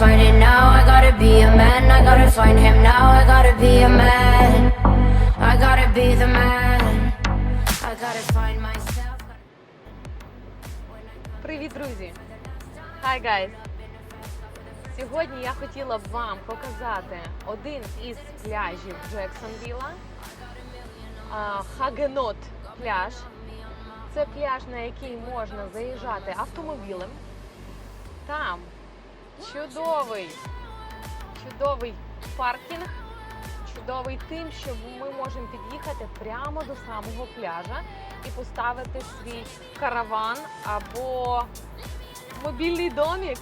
find it now. I gotta be a man. I gotta find him now. I gotta be a man. I gotta be the man. I gotta find myself. Привіт, друзі! Hi, guys! Сьогодні я хотіла б вам показати один із пляжів Джексонвіла. Хагенот пляж. Це пляж, на який можна заїжджати автомобілем. Там чудовий, чудовий паркінг, чудовий тим, що ми можемо під'їхати прямо до самого пляжа і поставити свій караван або мобільний домік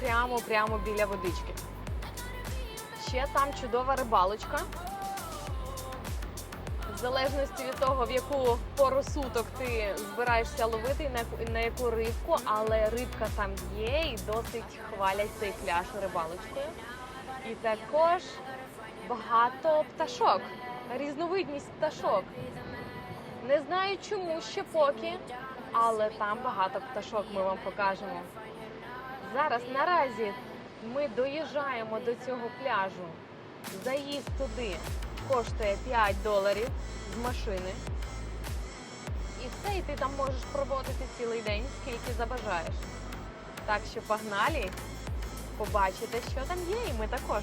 прямо прямо біля водички. Ще там чудова рибалочка. В залежності від того, в яку пору суток ти збираєшся ловити на яку, на яку рибку, але рибка там є і досить хвалять цей пляж рибалочкою. І також багато пташок, різновидність пташок. Не знаю чому ще поки, але там багато пташок ми вам покажемо. Зараз наразі ми доїжджаємо до цього пляжу. Заїзд туди коштує 5 доларів з машини. І все, і ти там можеш проводити цілий день, скільки забажаєш. Так що погнали, побачите, що там є, і ми також.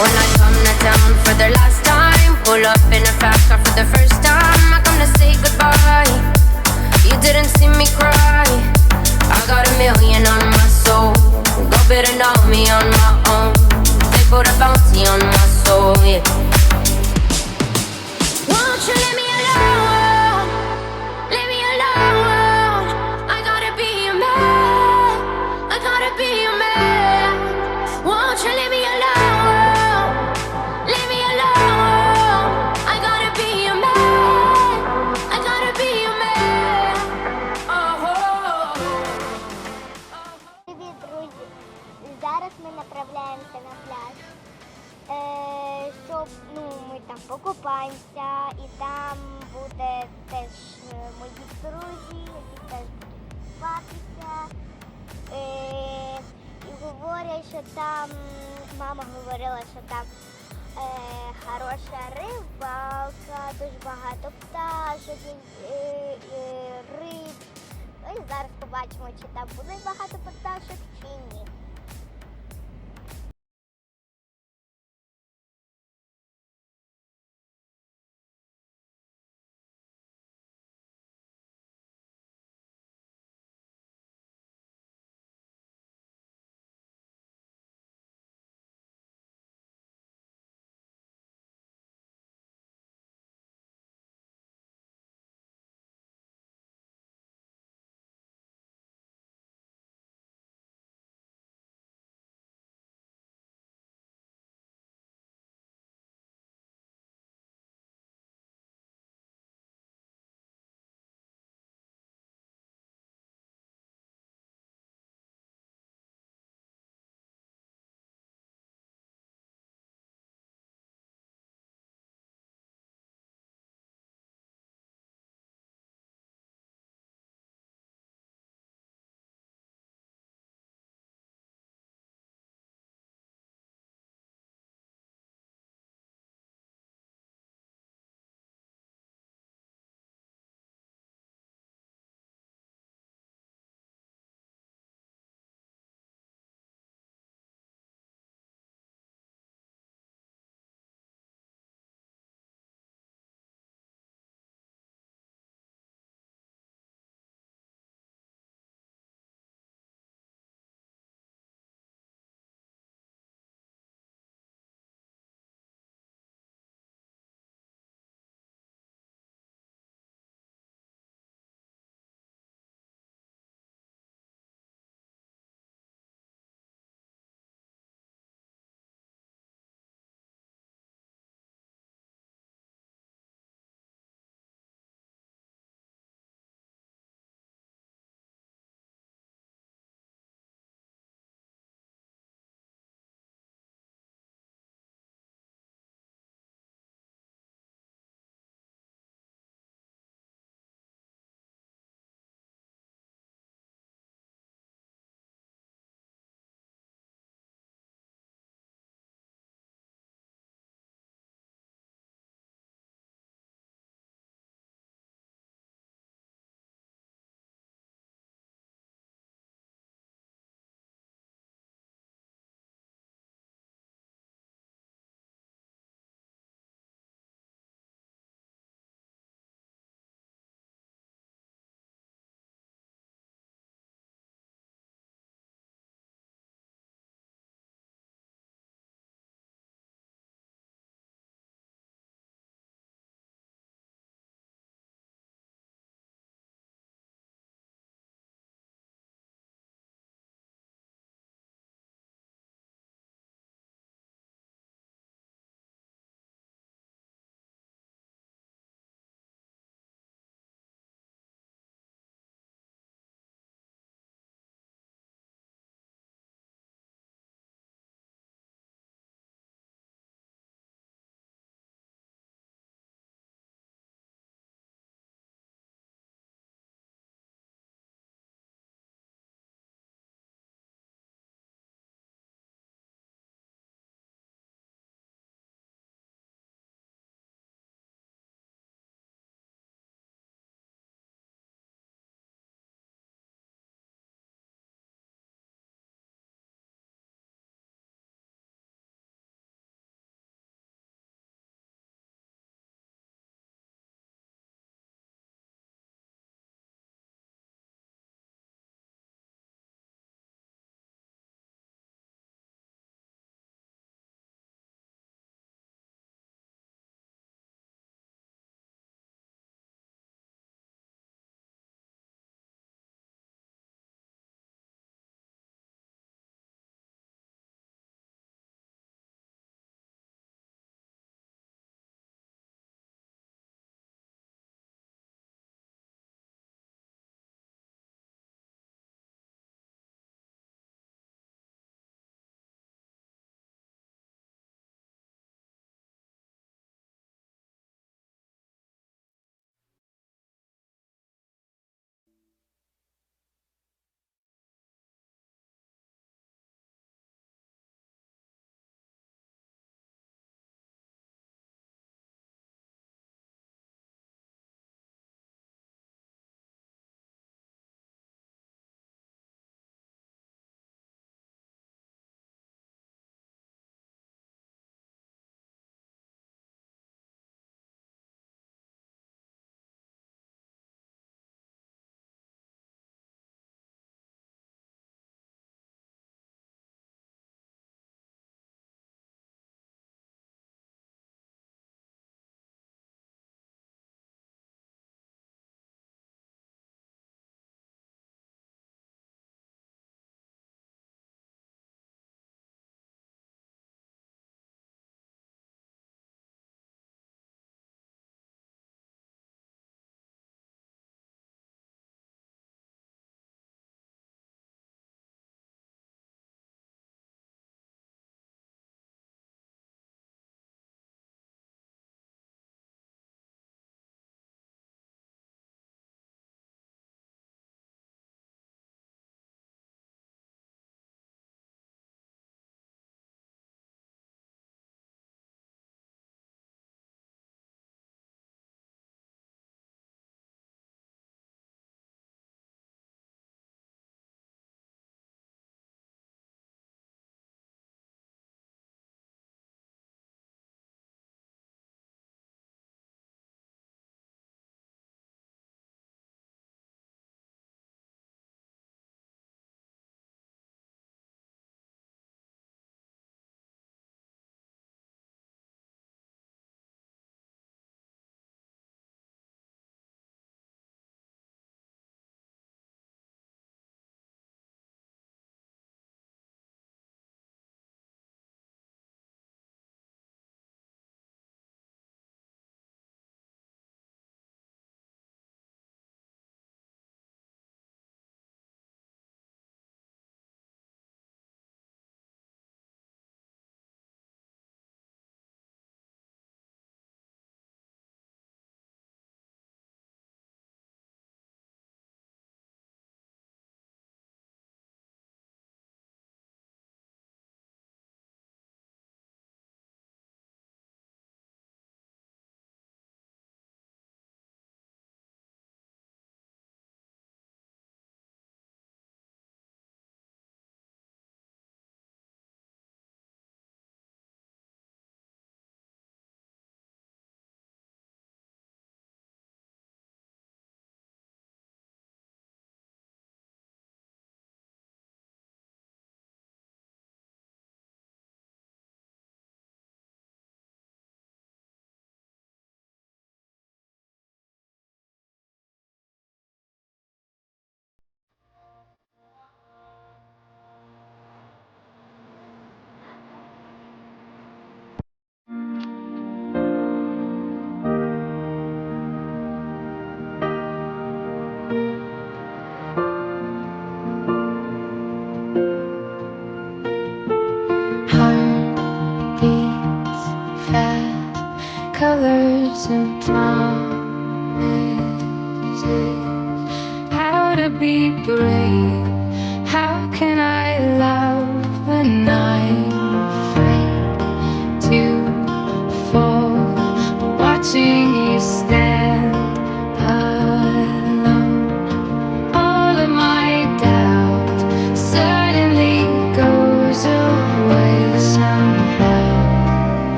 When I come to town for the last time, pull up in a fast car for the first time. I come to say goodbye. You didn't see me cry. I got a million on my soul. Зараз ми направляємося на пляж. Е, щоб ну, ми там покупаємося і там буде теж е, мої друзі, які теж будуть купатися. Е, і говорять, що там мама говорила, що там е, хороша рибалка, дуже багато пташок, е, е, риб. Ну і зараз побачимо, чи там буде багато пташок,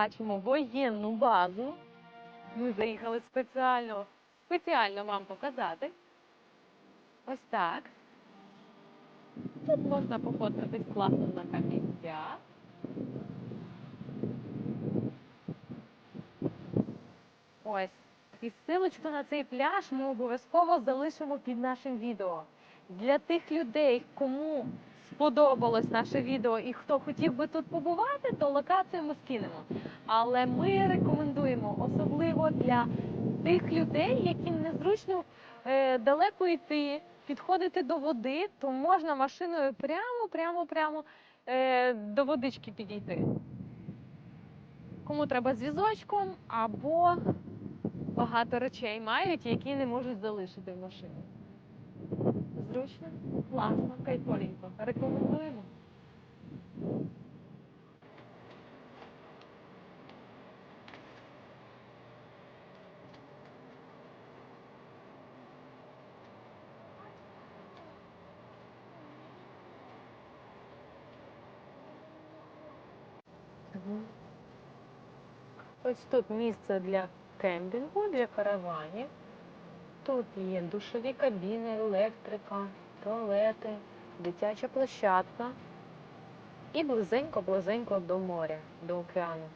бачимо воєнну базу. Ми заїхали спеціально, спеціально вам показати. Ось так. Тут можна пофоткатись класно на камінцях. Ось. І ссылочку на цей пляж ми обов'язково залишимо під нашим відео. Для тих людей, кому сподобалось наше відео і хто хотів би тут побувати, то локацію ми скинемо. Але ми рекомендуємо особливо для тих людей, яким незручно е, далеко йти, підходити до води, то можна машиною прямо, прямо, прямо е, до водички підійти. Кому треба з візочком або багато речей мають, які не можуть залишити в машині. Зручно, класно, кайфовенько. Рекомендуємо. Ось тут місце для кемпінгу, для караванів. Тут є душові кабіни, електрика, туалети, дитяча площадка і близенько-близенько до моря, до океану.